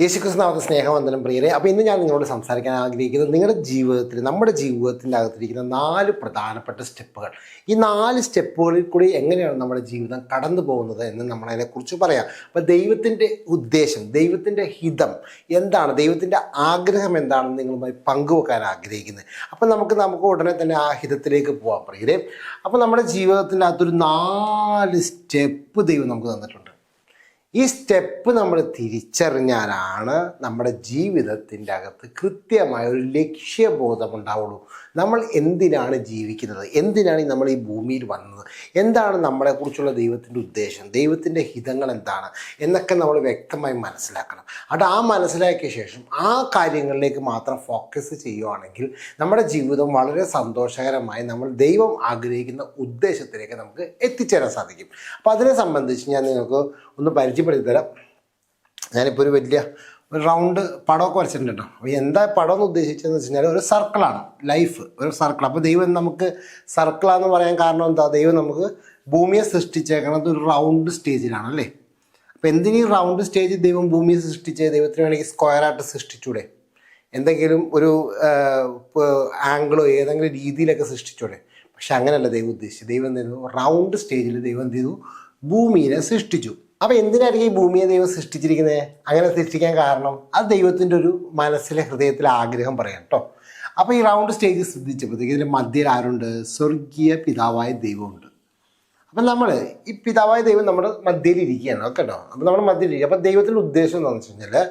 യേശുക്രിസ്തുനാമത്തെ സ്നേഹവന്ദനം പ്രിയരെ അപ്പോൾ ഇന്ന് ഞാൻ നിങ്ങളോട് സംസാരിക്കാൻ ആഗ്രഹിക്കുന്നത് നിങ്ങളുടെ ജീവിതത്തിൽ നമ്മുടെ ജീവിതത്തിന്റെ അകത്തിരിക്കുന്ന നാല് പ്രധാനപ്പെട്ട സ്റ്റെപ്പുകൾ. ഈ നാല് സ്റ്റെപ്പുകളിൽ കൂടി എങ്ങനെയാണ് നമ്മുടെ ജീവിതം കടന്നു പോകുന്നത് എന്ന് നമ്മളതിനെക്കുറിച്ച് പറയാം. അപ്പോൾ ദൈവത്തിന്റെ ഉദ്ദേശം ദൈവത്തിന്റെ ഹിതം എന്താണ് ദൈവത്തിന്റെ ആഗ്രഹം എന്താണെന്ന് നിങ്ങളുമായി പങ്കുവെക്കാൻ ആഗ്രഹിക്കുന്നത്. അപ്പോൾ നമുക്ക് നമുക്ക് ഉടനെ തന്നെ ആ ഹിതത്തിലേക്ക് പോകാം പ്രിയരെ. അപ്പോൾ നമ്മുടെ ജീവിതത്തിന്റെ അകത്തൊരു നാല് സ്റ്റെപ്പ് ദൈവം നമുക്ക് തന്നിട്ടുണ്ട്. ഈ സ്റ്റെപ്പ് നമ്മൾ തിരിച്ചറിഞ്ഞാലാണ് നമ്മുടെ ജീവിതത്തിന്റെ അകത്ത് കൃത്യമായ ഒരു ലക്ഷ്യബോധം ഉണ്ടാവുള്ളൂ. നമ്മൾ എന്തിനാണ് ജീവിക്കുന്നത്? എന്തിനാണ് നമ്മൾ ഈ ഭൂമിയിൽ വന്നത്? എന്താണ് നമ്മളെക്കുറിച്ചുള്ള ദൈവത്തിന്റെ ഉദ്ദേശം? ദൈവത്തിന്റെ ഹിതങ്ങൾ എന്താണ്? എന്നൊക്കെ നമ്മൾ വ്യക്തമായി മനസ്സിലാക്കണം. അത് ആ മനസ്സിലാക്കിയ ശേഷം ആ കാര്യങ്ങളിലേക്ക് മാത്രം ഫോക്കസ് ചെയ്യുവാണെങ്കിൽ നമ്മുടെ ജീവിതം വളരെ സന്തോഷകരമായി നമ്മൾ ദൈവം ആഗ്രഹിക്കുന്ന ഉദ്ദേശത്തിലേക്ക് നമുക്ക് എത്തിച്ചേരാൻ സാധിക്കും. അപ്പോൾ അതിനെ സംബന്ധിച്ച് ഞാൻ നിങ്ങൾക്ക് ഒന്ന് പരിചയപ്പെടുത്തി തരാം ഞാനിപ്പോൾ ഒരു വലിയ ഒരു റൗണ്ട് പടമൊക്കെ വരച്ചിട്ടുണ്ട് കേട്ടോ അപ്പോൾ എന്താ പടം എന്ന് ഉദ്ദേശിച്ചതെന്ന് വെച്ച് കഴിഞ്ഞാൽ ഒരു സർക്കിളാണ് ലൈഫ് ഒരു സർക്കിൾ അപ്പോൾ ദൈവം നമുക്ക് സർക്കിളാന്ന് പറയാൻ കാരണം എന്താ? ദൈവം നമുക്ക് ഭൂമിയെ സൃഷ്ടിച്ചേക്കണത് ഒരു റൗണ്ട് സ്റ്റേജിലാണ് അല്ലേ? അപ്പോൾ എന്തിനീ റൗണ്ട് സ്റ്റേജിൽ ദൈവം ഭൂമിയെ സൃഷ്ടിച്ചേ? ദൈവത്തിന് വേണമെങ്കിൽ സ്ക്വയറായിട്ട് സൃഷ്ടിച്ചൂടെ? എന്തെങ്കിലും ഒരു ആംഗിളോ ഏതെങ്കിലും രീതിയിലൊക്കെ സൃഷ്ടിച്ചൂടെ? പക്ഷെ അങ്ങനെയല്ല ദൈവം ഉദ്ദേശിച്ചത്. ദൈവം എന്ത് ചെയ്തു? റൗണ്ട് സ്റ്റേജിൽ ദൈവം എന്ത് ചെയ്തു? ഭൂമിയെ സൃഷ്ടിച്ചു. അപ്പോൾ എന്തിനായിരിക്കും ഈ ഭൂമിയെ ദൈവം സൃഷ്ടിച്ചിരിക്കുന്നത്? അങ്ങനെ സൃഷ്ടിക്കാൻ കാരണം അത് ദൈവത്തിന്റെ ഒരു മനസ്സിലെ ഹൃദയത്തിലെ ആഗ്രഹം പറയാം കേട്ടോ അപ്പോൾ ഈ റൗണ്ട് സ്റ്റേജ് ശ്രദ്ധിച്ചപ്പോഴത്തേക്ക് ഇതിന്റെ മധ്യയിൽ ആരുണ്ട്? സ്വർഗീയ പിതാവായ ദൈവമുണ്ട്. അപ്പം നമ്മൾ ഈ പിതാവായ ദൈവം നമ്മുടെ മധ്യയിൽ ഇരിക്കുകയാണ്. കേട്ടോ അപ്പം നമ്മുടെ മധ്യയിൽ ഇരിക്കുക. അപ്പം ദൈവത്തിന്റെ ഉദ്ദേശം എന്താണെന്ന് വെച്ച് കഴിഞ്ഞാൽ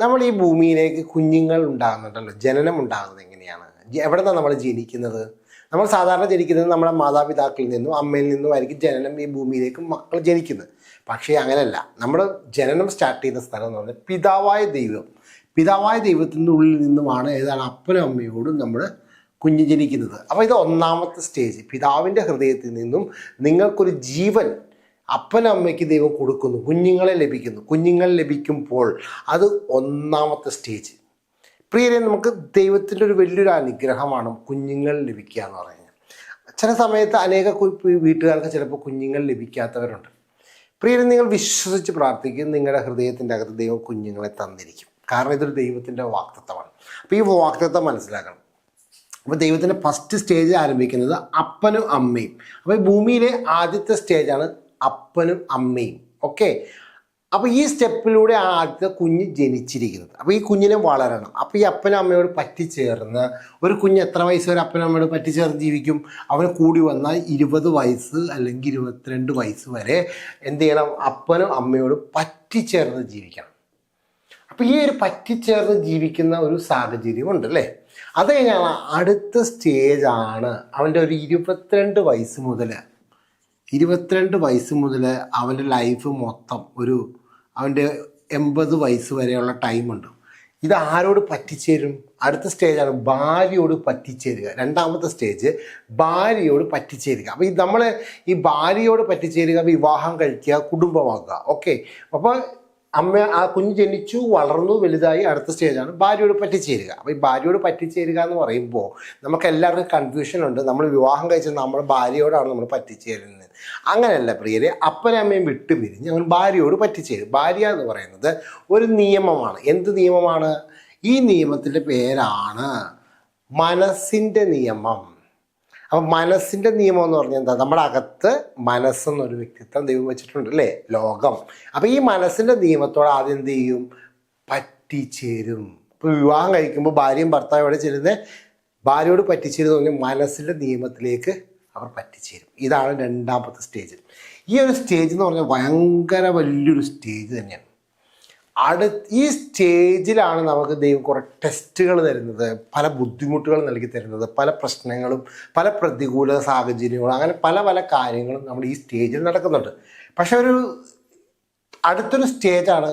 നമ്മൾ ഈ ഭൂമിയിലേക്ക് കുഞ്ഞുങ്ങൾ ഉണ്ടാകുന്നുണ്ടല്ലോ. ജനനം ഉണ്ടാകുന്നത് എങ്ങനെയാണ്? എവിടെ നിന്നാണ് നമ്മൾ ജനിക്കുന്നത്? നമ്മൾ സാധാരണ ജനിക്കുന്നത് നമ്മുടെ മാതാപിതാക്കളിൽ നിന്നും അമ്മയിൽ നിന്നും ആയിരിക്കും ജനനം ഈ ഭൂമിയിലേക്ക് മക്കൾ ജനിക്കുന്നത്. പക്ഷേ അങ്ങനെയല്ല. നമ്മുടെ ജനനം സ്റ്റാർട്ട് ചെയ്യുന്ന സ്ഥലം എന്ന് പറഞ്ഞാൽ പിതാവായ ദൈവം. പിതാവായ ദൈവത്തിന്റെ ഉള്ളിൽ നിന്നുമാണ് ഏതാണ് അപ്പനും അമ്മയോടും നമ്മൾ കുഞ്ഞ് ജനിക്കുന്നത്. അപ്പോൾ ഇത് ഒന്നാമത്തെ സ്റ്റേജ് പിതാവിന്റെ ഹൃദയത്തിൽ നിന്നും നിങ്ങൾക്കൊരു ജീവൻ അപ്പനും അമ്മയ്ക്ക് ദൈവം കൊടുക്കുന്നു. കുഞ്ഞുങ്ങളെ ലഭിക്കുന്നു. കുഞ്ഞുങ്ങൾ ലഭിക്കുമ്പോൾ അത് ഒന്നാമത്തെ സ്റ്റേജ് പ്രിയരെ നമുക്ക് ദൈവത്തിന്റെ ഒരു വലിയൊരു അനുഗ്രഹമാണ് കുഞ്ഞുങ്ങൾ ലഭിക്കുക എന്ന് പറഞ്ഞു ചില സമയത്ത് അനേക വീട്ടുകാർക്ക് ചിലപ്പോൾ കുഞ്ഞുങ്ങൾ ലഭിക്കാത്തവരുണ്ട്. പ്രിയരെ നിങ്ങൾ വിശ്വസിച്ച് പ്രാർത്ഥിക്കും നിങ്ങളുടെ ഹൃദയത്തിന്റെ അകത്ത് ദൈവം കുഞ്ഞുങ്ങളെ തന്നിരിക്കും. കാരണം ഇതൊരു ദൈവത്തിന്റെ വാക്തത്വമാണ്. അപ്പോൾ ഈ വാക്തത്വം മനസ്സിലാക്കണം. അപ്പോൾ ദൈവത്തിന്റെ ഫസ്റ്റ് സ്റ്റേജ് ആരംഭിക്കുന്നത് അപ്പനും അമ്മയും. അപ്പോൾ ഈ ഭൂമിയിലെ ആദ്യത്തെ സ്റ്റേജാണ് അപ്പനും അമ്മയും. ഓക്കെ അപ്പോൾ ഈ സ്റ്റെപ്പിലൂടെ ആദ്യത്തെ കുഞ്ഞ് ജനിച്ചിരിക്കുന്നത്. അപ്പോൾ ഈ കുഞ്ഞിനെ വളരണം. അപ്പോൾ ഈ അപ്പനും അമ്മയോട് പറ്റിച്ചേർന്ന് ഒരു കുഞ്ഞ് എത്ര വയസ്സ് വരെ അപ്പനും അമ്മയോട് പറ്റിച്ചേർന്ന് ജീവിക്കും? അവന് കൂടി വന്നാൽ ഇരുപത് വയസ്സ് അല്ലെങ്കിൽ ഇരുപത്തിരണ്ട് വയസ്സ് വരെ എന്ത് ചെയ്യണം? അപ്പനും അമ്മയോട് പറ്റിച്ചേർന്ന് ജീവിക്കണം. അപ്പോൾ ഈ ഒരു പറ്റിച്ചേർന്ന് ജീവിക്കുന്ന ഒരു സാഹചര്യം ഉണ്ട് അല്ലേ? അത് കഴിഞ്ഞാൽ അടുത്ത സ്റ്റേജാണ് അവന്റെ ഒരു ഇരുപത്തിരണ്ട് വയസ്സ് മുതൽ ഇരുപത്തിരണ്ട് വയസ്സ് മുതൽ അവന്റെ ലൈഫ് മൊത്തം ഒരു അവന്റെ എൺപത് വയസ്സ് വരെയുള്ള ടൈമുണ്ട് ഇത് ആരോട് പറ്റിച്ചേരും അടുത്ത സ്റ്റേജാണ് ഭാര്യയോട് പറ്റിച്ചേരുക രണ്ടാമത്തെ സ്റ്റേജ് ഭാര്യയോട് പറ്റിച്ചേരുക അപ്പോൾ ഈ നമ്മൾ ഈ ഭാര്യയോട് പറ്റിച്ചേരുക വിവാഹം കഴിക്കുക കുടുംബമാക്കുക. ഓക്കെ അപ്പോൾ അമ്മ ആ കുഞ്ഞ് ജനിച്ചു വളർന്നു വലുതായി അടുത്ത സ്റ്റേജാണ്. ഭാര്യയോട് പറ്റിച്ചേരുക. അപ്പോൾ ഈ ഭാര്യയോട് പറ്റിച്ചേരുക എന്ന് പറയുമ്പോൾ നമുക്ക് എല്ലാവർക്കും കൺഫ്യൂഷൻ ഉണ്ട്. നമ്മൾ വിവാഹം കഴിച്ചത് നമ്മുടെ ഭാര്യയോടാണ് നമ്മൾ പറ്റിച്ചേരുന്നത്. അങ്ങനെയല്ല പ്രിയരെ അപ്പനമ്മയും വിട്ടു പിരിഞ്ഞ് അവൻ ഭാര്യയോട് പറ്റിച്ചേരും. ഭാര്യ എന്ന് പറയുന്നത് ഒരു നിയമമാണ്. എന്ത് നിയമമാണ്? ഈ നിയമത്തിന്റെ പേരാണ് മനസ്സിന്റെ നിയമം. അപ്പം മനസ്സിന്റെ നിയമം എന്ന് പറഞ്ഞാൽ എന്താ? നമ്മുടെ അകത്ത് മനസ്സെന്നൊരു വ്യക്തിത്വം ദൈവം വെച്ചിട്ടുണ്ട് അല്ലേ? ലോകം. അപ്പം ഈ മനസ്സിന്റെ നിയമത്തോട് ആദ്യം എന്ത് ചെയ്യും? പറ്റിച്ചേരും. ഇപ്പോൾ വിവാഹം കഴിക്കുമ്പോൾ ഭാര്യയും ഭർത്താവും ഇവിടെ ചെല്ലുന്നത് ഭാര്യയോട് പറ്റിച്ചേരുന്ന പറഞ്ഞാൽ മനസ്സിന്റെ നിയമത്തിലേക്ക് അവർ പറ്റിച്ചേരും. ഇതാണ് രണ്ടാമത്തെ സ്റ്റേജ്. ഈ ഒരു സ്റ്റേജ് എന്ന് പറഞ്ഞാൽ ഭയങ്കര വലിയൊരു സ്റ്റേജ് തന്നെയാണ്. അടു ഈ സ്റ്റേജിലാണ് നമുക്ക് ദൈവം കുറേ ടെസ്റ്റുകൾ തരുന്നത് പല ബുദ്ധിമുട്ടുകൾ നൽകി തരുന്നത് പല പ്രശ്നങ്ങളും പല പ്രതികൂല സാഹചര്യങ്ങളും അങ്ങനെ പല പല കാര്യങ്ങളും നമ്മൾ ഈ സ്റ്റേജിൽ നടക്കുന്നുണ്ട്. പക്ഷെ ഒരു അടുത്തൊരു സ്റ്റേജാണ്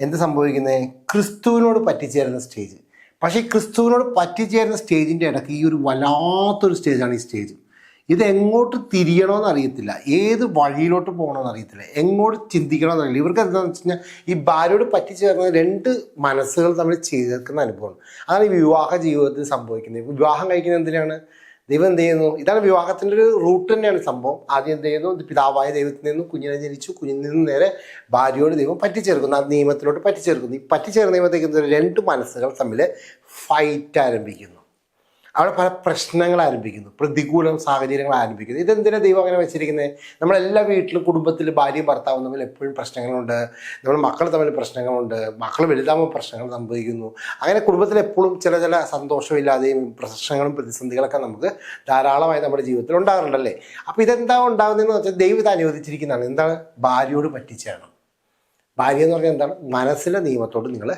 എന്ത് സംഭവിക്കുന്നത് ക്രിസ്തുവിനോട് പറ്റിച്ചേരുന്ന സ്റ്റേജ്. പക്ഷേ ക്രിസ്തുവിനോട് പറ്റിച്ചേരുന്ന സ്റ്റേജിന്റെ ഇടയ്ക്ക് ഈ ഒരു വല്ലാത്തൊരു സ്റ്റേജാണ് ഈ സ്റ്റേജ്. ഇത് എങ്ങോട്ട് തിരിയണമെന്ന് അറിയത്തില്ല ഏത് വഴിയിലോട്ട് പോകണമെന്ന് അറിയത്തില്ല എങ്ങോട്ട് ചിന്തിക്കണമെന്ന് അറിയില്ല ഇവർക്ക് എന്താണെന്ന് വെച്ച് കഴിഞ്ഞാൽ ഈ ഭാര്യയോട് പറ്റിച്ചേർന്ന രണ്ട് മനസ്സുകൾ തമ്മിൽ ചേർക്കുന്ന അനുഭവമാണ്. അതാണ് ഈ വിവാഹ ജീവിതത്തിൽ സംഭവിക്കുന്നത്. വിവാഹം കഴിക്കുന്നത് എന്തിനാണ്? ദൈവം എന്ത് ചെയ്യുന്നു? ഇതാണ് വിവാഹത്തിന്റെ ഒരു റൂട്ട് തന്നെയാണ് സംഭവം. ആദ്യം എന്ത് ചെയ്യുന്നു? പിതാവായ ദൈവത്തിൽ നിന്നും കുഞ്ഞിനെ ജനിച്ചു. കുഞ്ഞിൽ നിന്നും നേരെ ഭാര്യയോട് ദൈവം പറ്റിച്ചേർക്കുന്നു. ആ നിയമത്തിലോട്ട് പറ്റിച്ചേർക്കുന്നു. ഈ പറ്റിച്ചേർന്ന നിയമത്തേക്ക് രണ്ട് മനസ്സുകൾ തമ്മിൽ ഫൈറ്റ് ആരംഭിക്കുന്നു. അവിടെ പല പ്രശ്നങ്ങൾ ആരംഭിക്കുന്നു. പ്രതികൂല സാഹചര്യങ്ങൾ ആരംഭിക്കുന്നു. ഇതെന്തിനാണ് ദൈവം അങ്ങനെ വെച്ചിരിക്കുന്നത് നമ്മളെല്ലാ വീട്ടിലും കുടുംബത്തിൽ ഭാര്യയും ഭർത്താവും തമ്മിൽ എപ്പോഴും പ്രശ്നങ്ങളുണ്ട്. നമ്മൾ മക്കൾ തമ്മിൽ പ്രശ്നങ്ങളുണ്ട്. മക്കൾ വലുതാകുമ്പോൾ പ്രശ്നങ്ങൾ സംഭവിക്കുന്നു. അങ്ങനെ കുടുംബത്തിൽ എപ്പോഴും ചില ചില സന്തോഷമില്ലാതെയും പ്രശ്നങ്ങളും പ്രതിസന്ധികളൊക്കെ നമുക്ക് ധാരാളമായി നമ്മുടെ ജീവിതത്തിൽ ഉണ്ടാകാറുണ്ടല്ലേ? അപ്പോൾ ഇതെന്താ ഉണ്ടാകുന്നതെന്ന് വെച്ചാൽ ദൈവം അനുവദിച്ചിരിക്കുന്നതാണ്. എന്താണ്? ഭാര്യയോട് പറ്റിച്ചേണം ഭാര്യ എന്ന് പറഞ്ഞാൽ എന്താണ്? മനസ്സിലെ നിയമത്തോട് നിങ്ങൾ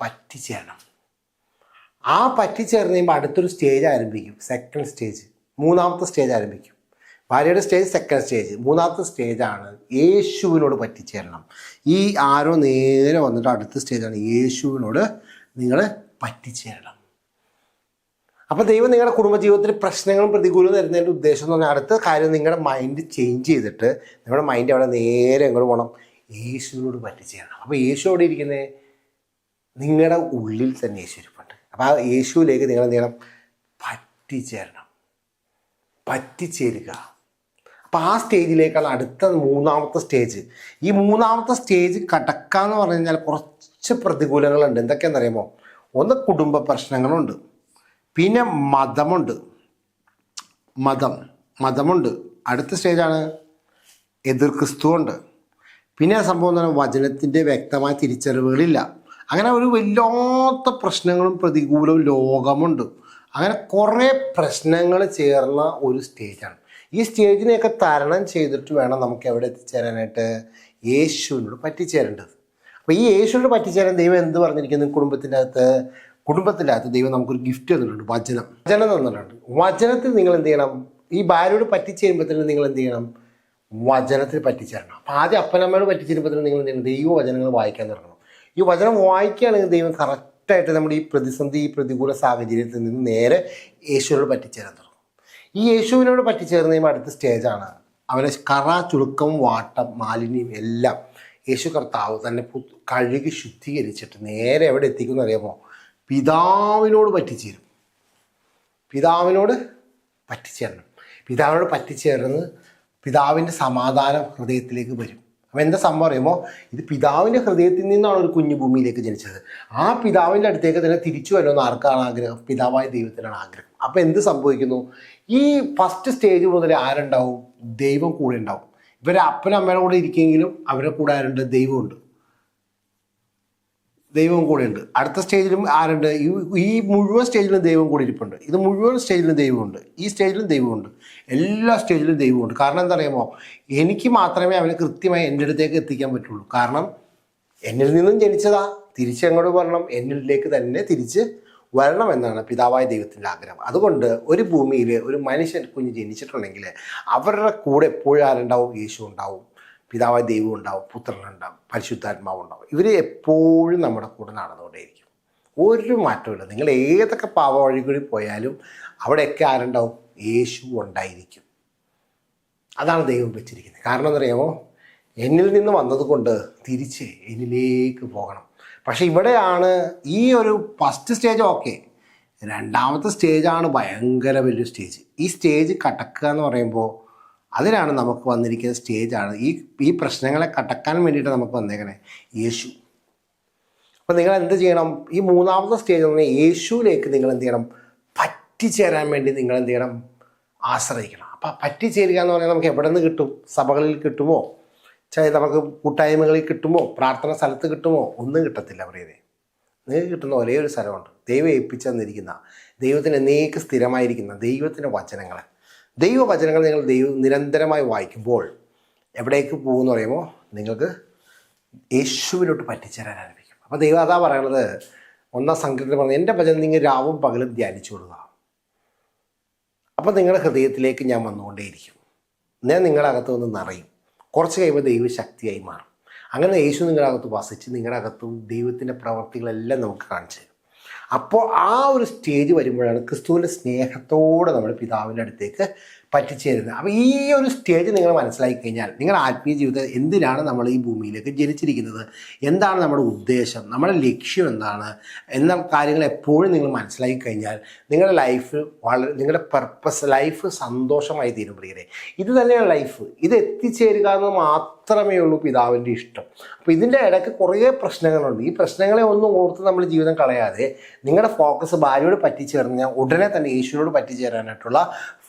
പറ്റിച്ചേരണം. ആ പറ്റിച്ചേർന്ന് കഴിയുമ്പോൾ അടുത്തൊരു സ്റ്റേജ് ആരംഭിക്കും. സെക്കൻഡ് സ്റ്റേജ് മൂന്നാമത്തെ സ്റ്റേജ് ആരംഭിക്കും. ഭാര്യയുടെ സ്റ്റേജ് സെക്കൻഡ് സ്റ്റേജ് മൂന്നാമത്തെ സ്റ്റേജാണ് യേശുവിനോട് പറ്റിച്ചേരണം. ഈ ആരോ നേരെ വന്നിട്ട് അടുത്ത സ്റ്റേജാണ് യേശുവിനോട് നിങ്ങൾ പറ്റിച്ചേരണം. അപ്പോൾ ദൈവം നിങ്ങളുടെ കുടുംബജീവിതത്തിൽ പ്രശ്നങ്ങളും പ്രതികൂലവും തരുന്നതിന്റെ ഉദ്ദേശം എന്ന് പറഞ്ഞാൽ അടുത്ത കാര്യം നിങ്ങളുടെ മൈൻഡ് ചേഞ്ച് ചെയ്തിട്ട് നിങ്ങളുടെ മൈൻഡ് അവിടെ നേരെ എങ്ങോട്ട് പോകണം യേശുവിനോട് പറ്റിച്ചേരണം. അപ്പോൾ യേശു അവിടെ ഇരിക്കുന്നത് നിങ്ങളുടെ ഉള്ളിൽ തന്നെ യേശു അപ്പോൾ ആ യേശുവിലേക്ക് നിങ്ങൾ എന്ത് ചെയ്യണം? പറ്റിച്ചേരണം. പറ്റിച്ചേരുക. അപ്പോൾ ആ സ്റ്റേജിലേക്കാണ് അടുത്ത മൂന്നാമത്തെ സ്റ്റേജ്. ഈ മൂന്നാമത്തെ സ്റ്റേജ് കടക്കുക എന്ന് പറഞ്ഞു കഴിഞ്ഞാൽ കുറച്ച് പ്രതികൂലങ്ങളുണ്ട്. എന്തൊക്കെയാണെന്നറിയുമോ? ഒന്ന് കുടുംബ പ്രശ്നങ്ങളുണ്ട്. പിന്നെ മതമുണ്ട്. മതം. മതമുണ്ട്. അടുത്ത സ്റ്റേജാണ് എതിർ ക്രിസ്തുവുണ്ട്. പിന്നെ സംഭവം എന്ന് പറഞ്ഞാൽ വചനത്തിന്റെ വ്യക്തമായ തിരിച്ചറിവുകളില്ല. അങ്ങനെ ഒരു വല്ലാത്ത പ്രശ്നങ്ങളും പ്രതികൂലവും ലോകമുണ്ട്. അങ്ങനെ കുറേ പ്രശ്നങ്ങൾ ചേർന്ന ഒരു സ്റ്റേജാണ്. ഈ സ്റ്റേജിനെയൊക്കെ തരണം ചെയ്തിട്ട് വേണം നമുക്ക് എവിടെ എത്തിച്ചേരാനായിട്ട് യേശുവിനോട് പറ്റിച്ചേരേണ്ടത്. അപ്പോൾ ഈ യേശുവിനോട് പറ്റിച്ചേരാൻ ദൈവം എന്ത് പറഞ്ഞിരിക്കുന്നു? കുടുംബത്തിന്റെ അകത്ത് കുടുംബത്തിന്റെ അകത്ത് ദൈവം നമുക്കൊരു ഗിഫ്റ്റ് തന്നിട്ടുണ്ട് വചനം. വചനം തന്നിട്ടുണ്ട്. വചനത്തിൽ നിങ്ങൾ എന്ത് ചെയ്യണം? ഈ ഭാര്യയോട് പറ്റിച്ചേരുമ്പോഴത്തേനും നിങ്ങൾ എന്ത് ചെയ്യണം? വചനത്തിൽ പറ്റിച്ചേരണം. അപ്പോൾ ആദ്യം അപ്പനമ്മയോട് പറ്റിച്ചേരുമ്പോഴത്തേനും നിങ്ങൾ എന്ത് ചെയ്യണം? ദൈവവചനങ്ങൾ വായിക്കാൻ തുടങ്ങണം. ഈ വചനം വായിക്കുകയാണെങ്കിൽ ദൈവം കറക്റ്റായിട്ട് നമ്മുടെ ഈ പ്രതിസന്ധി ഈ പ്രതികൂല സാഹചര്യത്തിൽ നിന്ന് നേരെ യേശുവിനോട് പറ്റിച്ചേരാൻ തുടങ്ങും ഈ യേശുവിനോട് പറ്റിച്ചേർന്ന അടുത്ത സ്റ്റേജാണ് അവനെ കറ ചുളുക്കം വാട്ടം മാലിന്യം എല്ലാം യേശു കർത്താവ് തന്നെ കഴുകി ശുദ്ധീകരിച്ചിട്ട് നേരെ എവിടെ എത്തിക്കുന്ന അറിയാമോ? പിതാവിനോട് പറ്റിച്ചേരും. പിതാവിനോട് പറ്റിച്ചേരണം. പിതാവിനോട് പറ്റിച്ചേർന്ന് പിതാവിന്റെ സമാധാനം ഹൃദയത്തിലേക്ക് വരും. അപ്പം എന്താ സംഭവം പറയുമ്പോൾ ഇത് പിതാവിന്റെ ഹൃദയത്തിൽ നിന്നാണ് ഒരു കുഞ്ഞു ഭൂമിയിലേക്ക് ജനിച്ചത്. ആ പിതാവിന്റെ അടുത്തേക്ക് തന്നെ തിരിച്ചു വരുമെന്ന് ആർക്കാണ് ആഗ്രഹം? പിതാവായ ദൈവത്തിനാണ് ആഗ്രഹം. അപ്പോൾ എന്ത് സംഭവിക്കുന്നു? ഈ ഫസ്റ്റ് സ്റ്റേജ് മുതൽ ആരുണ്ടാവും? ദൈവം കൂടെ ഉണ്ടാവും. ഇവരെ അപ്പനും അമ്മയുടെ കൂടെ ഇരിക്കുമെങ്കിലും അവരെ കൂടെ ആരുണ്ട്? ദൈവമുണ്ട് ദൈവം കൂടെ ഉണ്ട് അടുത്ത സ്റ്റേജിലും ആരുണ്ട്? ഈ മുഴുവൻ സ്റ്റേജിലും ദൈവം കൂടി ഇരിപ്പുണ്ട്. ഇത് മുഴുവൻ സ്റ്റേജിലും ദൈവമുണ്ട്. ഈ സ്റ്റേജിലും ദൈവമുണ്ട്. എല്ലാ സ്റ്റേജിലും ദൈവമുണ്ട്. കാരണം എന്താ എനിക്ക് മാത്രമേ അവനെ കൃത്യമായി എന്റെ അടുത്തേക്ക് എത്തിക്കാൻ പറ്റുള്ളൂ. കാരണം എന്നിൽ നിന്നും ജനിച്ചതാ. തിരിച്ചങ്ങോട്ട് വരണം? എന്നിലേക്ക് തന്നെ തിരിച്ച് വരണം എന്നാണ് പിതാവായ ദൈവത്തിന്റെ ആഗ്രഹം. അതുകൊണ്ട് ഒരു ഭൂമിയിൽ ഒരു മനുഷ്യൻ കുഞ്ഞ് ജനിച്ചിട്ടുണ്ടെങ്കിൽ അവരുടെ കൂടെ എപ്പോഴും ആരുണ്ടാവും? യേശു ഉണ്ടാവും. പിതാവായ ദൈവം ഉണ്ടാവും പുത്രനുണ്ടാവും പരിശുദ്ധാത്മാവ് ഉണ്ടാവും. ഇവർ എപ്പോഴും നമ്മുടെ കൂടെ നടന്നുകൊണ്ടേയിരിക്കും. ഒരു മാറ്റമില്ല നിങ്ങൾ ഏതൊക്കെ പാവ വഴി കൂടി പോയാലും അവിടെയൊക്കെ ആരുണ്ടാവും? യേശു ഉണ്ടായിരിക്കും. അതാണ് ദൈവം വെച്ചിരിക്കുന്നത്. കാരണം എന്നറിയാമോ എന്നിൽ നിന്ന് വന്നതുകൊണ്ട് തിരിച്ച് എന്നിലേക്ക് പോകണം. പക്ഷേ ഇവിടെയാണ് ഈ ഒരു ഫസ്റ്റ് സ്റ്റേജ് ഓക്കെ. രണ്ടാമത്തെ സ്റ്റേജാണ് ഭയങ്കര വലിയ സ്റ്റേജ് ഈ സ്റ്റേജ് കടക്കുക എന്ന് പറയുമ്പോൾ അതിനാണ് നമുക്ക് വന്നിരിക്കുന്ന സ്റ്റേജാണ് ഈ ഈ പ്രശ്നങ്ങളെ കടക്കാൻ വേണ്ടിയിട്ട് നമുക്ക് വന്നേക്കണേ യേശു. അപ്പോൾ നിങ്ങൾ എന്ത് ചെയ്യണം? ഈ മൂന്നാമത്തെ സ്റ്റേജ് എന്ന് പറഞ്ഞാൽ യേശുവിലേക്ക് നിങ്ങൾ എന്ത് ചെയ്യണം? പറ്റിച്ചേരാൻ വേണ്ടി നിങ്ങൾ എന്ത് ചെയ്യണം? ആശ്രയിക്കണം. അപ്പോൾ പറ്റിച്ചേരുക എന്ന് പറഞ്ഞാൽ നമുക്ക് എവിടെ നിന്ന് കിട്ടും? സഭകളിൽ കിട്ടുമോ? നമുക്ക് കൂട്ടായ്മകളിൽ കിട്ടുമോ? പ്രാർത്ഥന സ്ഥലത്ത് കിട്ടുമോ? ഒന്നും കിട്ടത്തില്ല പ്രിയതേ നിങ്ങൾക്ക് കിട്ടുന്ന ഒരേ ഒരു സ്ഥലമുണ്ട്. ദൈവം ഏൽപ്പിച്ചു തന്നിരിക്കുന്ന ദൈവത്തിന് എന്നേക്ക് സ്ഥിരമായിരിക്കുന്ന ദൈവത്തിന്റെ വചനങ്ങൾ ദൈവവചനങ്ങൾ നിങ്ങൾ ദൈവം നിരന്തരമായി വായിക്കുമ്പോൾ എവിടേക്ക് പോകുമെന്ന് പറയുമ്പോൾ നിങ്ങൾക്ക് യേശുവിലോട്ട് പറ്റിച്ചേരാൻ ആരംഭിക്കും. അപ്പോൾ ദൈവം അതാ പറയണത്. ഒന്നാം സംഘത്തിൽ പറഞ്ഞു എന്റെ വചനം നിങ്ങൾ രാവും പകലും ധ്യാനിച്ചു കൊടുക്കുക അപ്പം നിങ്ങളുടെ ഹൃദയത്തിലേക്ക് ഞാൻ വന്നുകൊണ്ടേയിരിക്കും. ഞാൻ നിങ്ങളുടെ അകത്ത് വന്ന് നിറയും. കുറച്ച് കഴിയുമ്പോൾ ദൈവ ശക്തിയായി മാറും. അങ്ങനെ യേശു നിങ്ങളുടെ അകത്ത് വസിച്ച് നിങ്ങളുടെ അകത്തും ദൈവത്തിന്റെ പ്രവർത്തികളെല്ലാം നമുക്ക് കാണിച്ചു തരും. അപ്പോൾ ആ ഒരു സ്റ്റേജ് വരുമ്പോഴാണ് ക്രിസ്തുവിന്റെ സ്നേഹത്തോടെ നമ്മൾ പിതാവിന്റെ അടുത്തേക്ക് പറ്റിച്ചേരുന്നത്. അപ്പോൾ ഈ ഒരു സ്റ്റേജ് നിങ്ങൾ മനസ്സിലാക്കി കഴിഞ്ഞാൽ നിങ്ങളുടെ ആത്മീയ ജീവിതം എന്തിനാണ് നമ്മൾ ഈ ഭൂമിയിലേക്ക് ജനിച്ചിരിക്കുന്നത്? എന്താണ് നമ്മുടെ ഉദ്ദേശം? നമ്മുടെ ലക്ഷ്യം എന്താണ്? എന്ന കാര്യങ്ങൾ എപ്പോഴും നിങ്ങൾ മനസ്സിലാക്കി കഴിഞ്ഞാൽ നിങ്ങളുടെ ലൈഫ് വളരെ നിങ്ങളുടെ പർപ്പസ് ലൈഫ് സന്തോഷമായി തീരും പ്രിയരെ. ഇത് തന്നെയാണ് ലൈഫ് ഇത് എത്തിച്ചേരുക എന്ന് മാത്രമേ ഉള്ളൂ പിതാവിന്റെ ഇഷ്ടം. അപ്പോൾ ഇതിന്റെ ഇടയ്ക്ക് കുറേ പ്രശ്നങ്ങളുണ്ട്. ഈ പ്രശ്നങ്ങളെ ഒന്നും ഓർത്ത് നമ്മൾ ജീവിതം കളയാതെ നിങ്ങളുടെ ഫോക്കസ് ഭാര്യയോട് പറ്റിച്ചേർന്ന് ഉടനെ തന്നെ ഈശ്വരോട് പറ്റിച്ചേരാനായിട്ടുള്ള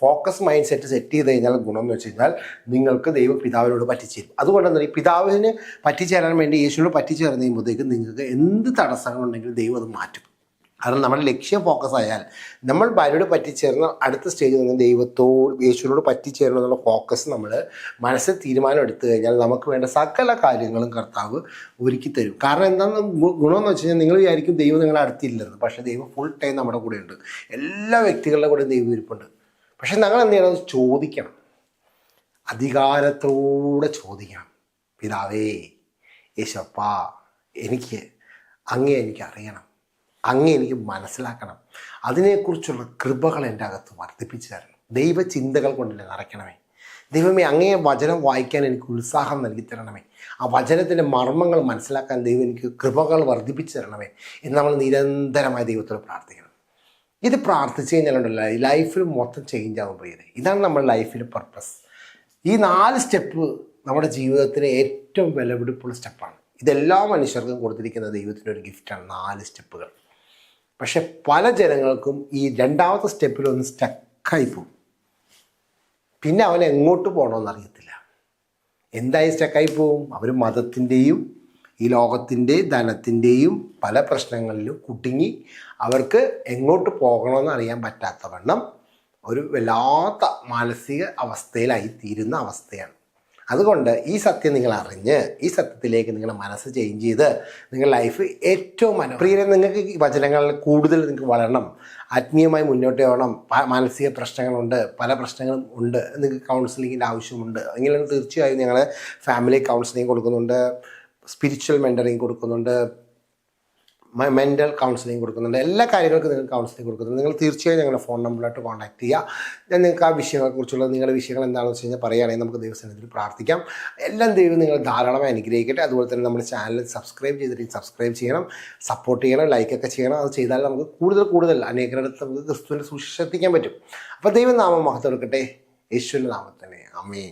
ഫോക്കസ് മൈൻഡ് സെറ്റ് സെറ്റ് ചെയ്ത് കഴിഞ്ഞാൽ ഗുണം എന്ന് വെച്ച് കഴിഞ്ഞാൽ നിങ്ങൾക്ക് ദൈവം പിതാവിനോട് പറ്റിച്ചേരും അതുകൊണ്ട് ഈ പിതാവിന് പറ്റിച്ചേരാൻ വേണ്ടി യേശുവിനോട് പറ്റിച്ചേർന്ന് കഴിയുമ്പോഴത്തേക്കും നിങ്ങൾക്ക് എന്ത് തടസ്സങ്ങളുണ്ടെങ്കിലും ദൈവം അത് മാറ്റും. കാരണം നമ്മുടെ ലക്ഷ്യം ഫോക്കസ് ആയാൽ നമ്മൾ ഭാര്യയോട് പറ്റിച്ചേർന്ന അടുത്ത സ്റ്റേജിൽ നിന്ന് ദൈവത്തോട് യേശുവിനോട് പറ്റിച്ചേരണം എന്നുള്ള ഫോക്കസ് നമ്മൾ മനസ്സിൽ തീരുമാനം എടുത്തു കഴിഞ്ഞാൽ നമുക്ക് വേണ്ട സകല കാര്യങ്ങളും കർത്താവ് ഒരുക്കി തരും. കാരണം എന്താണെന്ന് ഗുണമെന്ന് വെച്ച് കഴിഞ്ഞാൽ നിങ്ങൾ വിചാരിക്കും ദൈവം നിങ്ങളെ അടുത്തില്ലെന്ന്. പക്ഷേ ദൈവം ഫുൾ ടൈം നമ്മുടെ കൂടെ ഉണ്ട് എല്ലാ വ്യക്തികളുടെ കൂടെ ദൈവം ഇരിപ്പുണ്ട്. പക്ഷേ ഞങ്ങൾ എന്ത് ചെയ്യണം? ചോദിക്കണം. അധികാരത്തോടെ ചോദിക്കണം. പിതാവേ യേശപ്പാ എനിക്ക് അങ്ങേ എനിക്ക് അറിയണം. അങ്ങേ എനിക്ക് മനസ്സിലാക്കണം. അതിനെക്കുറിച്ചുള്ള കൃപകൾ എന്റെ അകത്ത് വർദ്ധിപ്പിച്ചു തരണം ദൈവചിന്തകൾ കൊണ്ട് എന്നെ നിറയ്ക്കണമേ. ദൈവമേ അങ്ങേ വചനം വായിക്കാൻ എനിക്ക് ഉത്സാഹം നൽകി തരണമേ. ആ വചനത്തിന്റെ മർമ്മങ്ങൾ മനസ്സിലാക്കാൻ ദൈവം എനിക്ക് കൃപകൾ വർദ്ധിപ്പിച്ചു തരണമേ എന്ന് നമ്മൾ നിരന്തരമായി ദൈവത്തോട് പ്രാർത്ഥിക്കണം. ഇത് പ്രാർത്ഥിച്ചു കഴിഞ്ഞാലുണ്ടല്ലോ ലൈഫിൽ മൊത്തം ചേഞ്ച് ആകും പ്രിയരെ. ഇതാണ് നമ്മുടെ ലൈഫിൽ പർപ്പസ് ഈ നാല് സ്റ്റെപ്പ് നമ്മുടെ ജീവിതത്തിലെ ഏറ്റവും വിലപിടിപ്പുള്ള സ്റ്റെപ്പാണ് ഇതെല്ലാ മനുഷ്യർക്കും കൊടുത്തിരിക്കുന്ന ദൈവത്തിന്റെ ഒരു ഗിഫ്റ്റാണ് നാല് സ്റ്റെപ്പുകൾ പക്ഷെ പല ജനങ്ങൾക്കും ഈ രണ്ടാമത്തെ സ്റ്റെപ്പിൽ സ്റ്റെപ്പിലൊന്ന് സ്റ്റക്കായി പോകും. പിന്നെ അവൻ എങ്ങോട്ട് പോകണമെന്ന് അറിയത്തില്ല. എന്തായി സ്റ്റക്കായി പോവും? അവർ മതത്തിന്റെയും ഈ ലോകത്തിന്റെ ധനത്തിന്റെയും പല പ്രശ്നങ്ങളിലും കുടുങ്ങി അവർക്ക് എങ്ങോട്ട് പോകണമെന്ന് അറിയാൻ പറ്റാത്ത വണ്ണം ഒരു വല്ലാത്ത മാനസിക അവസ്ഥയിലായി തീരുന്ന അവസ്ഥയാണ്. അതുകൊണ്ട് ഈ സത്യം നിങ്ങൾ അറിഞ്ഞ് ഈ സത്യത്തിലേക്ക് നിങ്ങളുടെ മനസ്സ് ചേഞ്ച് ചെയ്ത് നിങ്ങളുടെ ലൈഫ് ഏറ്റവും മനോപ്രിയ നിങ്ങൾക്ക് ഈ വചനങ്ങളിൽ കൂടുതൽ നിങ്ങൾക്ക് വളരണം. ആത്മീയമായി മുന്നോട്ട് പോകണം. മാനസിക പ്രശ്നങ്ങളുണ്ട് പല പ്രശ്നങ്ങളും ഉണ്ട്. നിങ്ങൾക്ക് കൗൺസിലിങ്ങിന്റെ ആവശ്യമുണ്ട്. എങ്കിലും തീർച്ചയായും ഞങ്ങൾ ഫാമിലി കൗൺസിലിംഗ് കൊടുക്കുന്നുണ്ട് സ്പിരിച്വൽ മെന്ററിങ് കൊടുക്കുന്നുണ്ട്. മെന്റൽ കൗൺസിലിംഗ് കൊടുക്കുന്നുണ്ട്. എല്ലാ കാര്യങ്ങൾക്കും നിങ്ങൾ കൗൺസിലിംഗ് കൊടുക്കുന്നുണ്ട്. നിങ്ങൾ തീർച്ചയായും ഞങ്ങളുടെ ഫോൺ നമ്പറിലായിട്ട് കോൺടാക്ട് ചെയ്യുക ഞാൻ നിങ്ങൾക്ക് ആ വിഷയങ്ങളെക്കുറിച്ചുള്ള നിങ്ങളുടെ വിഷയങ്ങൾ എന്താണെന്ന് വെച്ച് കഴിഞ്ഞാൽ പറയുകയാണെങ്കിൽ നമുക്ക് ദൈവസന്നിധിയിൽ പ്രാർത്ഥിക്കാം. എല്ലാം ദൈവം നിങ്ങൾ ധാരാളമായി അനുഗ്രഹിക്കട്ടെ. അതുപോലെ തന്നെ നമ്മുടെ ചാനൽ സബ്സ്ക്രൈബ് ചെയ്തിട്ട് സബ്സ്ക്രൈബ് ചെയ്യണം. സപ്പോർട്ട് ചെയ്യണം. ലൈക്കൊക്കെ ചെയ്യണം. അത് ചെയ്താൽ നമുക്ക് കൂടുതൽ കൂടുതൽ അനേകരടുത്ത് നമുക്ക് ക്രിസ്തുവിന്റെ സൂക്ഷിച്ചെത്തിക്കാൻ പറ്റും. അപ്പോൾ ദൈവം നാമം മഹത്വം എടുക്കട്ടെ. യേശുവിന്റെ നാമത്തിനെ അമേ